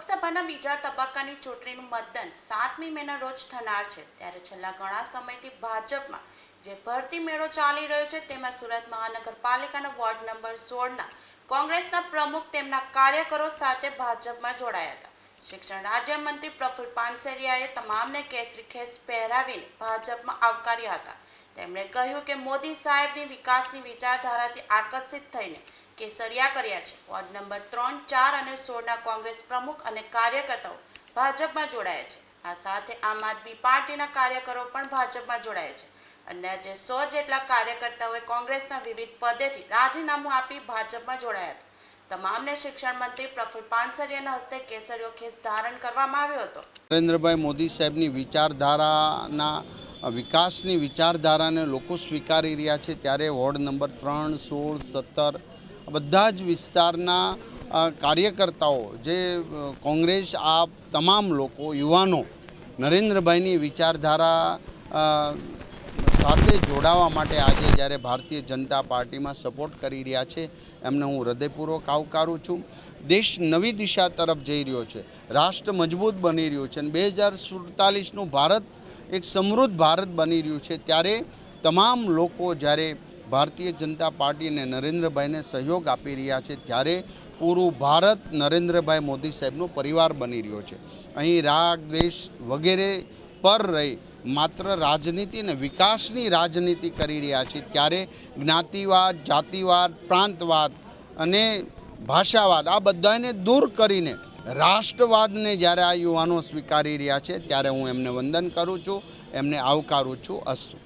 લોકસભાના બીજા તબક્કાની ચૂંટણીનું મતદાન સાતમી મેના રોજ થનાર છે. ત્યારે છેલ્લા ઘણા સમયથી ભાજપમાં જે ભરતી મેળો ચાલી રહ્યો છે, તેમાં સુરત મહાનગરપાલિકાના વોર્ડ નંબર સોળના કોંગ્રેસના પ્રમુખ તેમના કાર્યકરો સાથે ભાજપમાં જોડાયા હતા. શિક્ષણ રાજ્યમંત્રી પ્રફુલ પાનસેરિયાએ તમામને કેસરી ખેસ પહેરાવીને ભાજપમાં આવકાર્યા હતા. તેમણે કહ્યું કે મોદી સાહેબની વિકાસની વિચારધારાથી આકર્ષિત થઈને કેસરિયા કર્યા છે. વોર્ડ નંબર ત્રણ, ચાર અને સોળના કોંગ્રેસ પ્રમુખ અને કાર્યકર્તાઓ ભાજપમાં જોડાયા છે. આ સાથે આમ આદમી પાર્ટીના કાર્યકરો પણ ભાજપમાં જોડાયા છે. અને આજે સો જેટલા કાર્યકર્તાઓએ કોંગ્રેસના વિવિધ પદેથી રાજીનામું આપી ભાજપમાં જોડાયા હતા. તમામને શિક્ષણ મંત્રી પ્રફુલ પાનસરિયાના હસ્તે કેસરીયો ખેસ ધારણ કરવામાં આવ્યો હતો. નરેન્દ્રભાઈ મોદી સાહેબની વિચારધારાના, વિકાસની વિચારધારાને લોકો સ્વીકારી રહ્યા છે ત્યારે વોર્ડ નંબર ત્રણ, સોળ, સત્તર બધા જ વિસ્તારના કાર્યકર્તાઓ, જે કોંગ્રેસ આ તમામ લોકો, યુવાનો, નરેન્દ્રભાઈની વિચારધારા સાથે જોડાવા માટે આજે જ્યારે ભારતીય જનતા પાર્ટીમાં સપોર્ટ કરી રહ્યા છે, એમને હું હૃદયપૂર્વક આવકારું છું. દેશ નવી દિશા તરફ જઈ રહ્યો છે, રાષ્ટ્ર મજબૂત બની રહ્યું છે અને બે હજાર સુડતાલીસનું ભારત એક સમૃદ્ધ ભારત બની રહ્યું છે. ત્યારે તમામ લોકો જ્યારે ભારતીય જનતા પાર્ટી અને નરેન્દ્રભાઈને સહયોગ આપી રહ્યા છે ત્યારે પૂરું ભારત નરેન્દ્રભાઈ મોદી સાહેબનો પરિવાર બની રહ્યો છે. અહીં રાગ, દ્વેષ વગેરે પર રહી માત્ર રાજનીતિ અને વિકાસની રાજનીતિ કરી રહ્યા છે ત્યારે જ્ઞાતિવાદ, જાતિવાદ, પ્રાંતવાદ અને ભાષાવાદ આ બધાને દૂર કરીને રાષ્ટ્રવાદને જ્યારે આ યુવાનો સ્વીકારી રહ્યા છે ત્યારે હું એમને વંદન કરું છું, એમને આવકારું છું, અસ્તુ.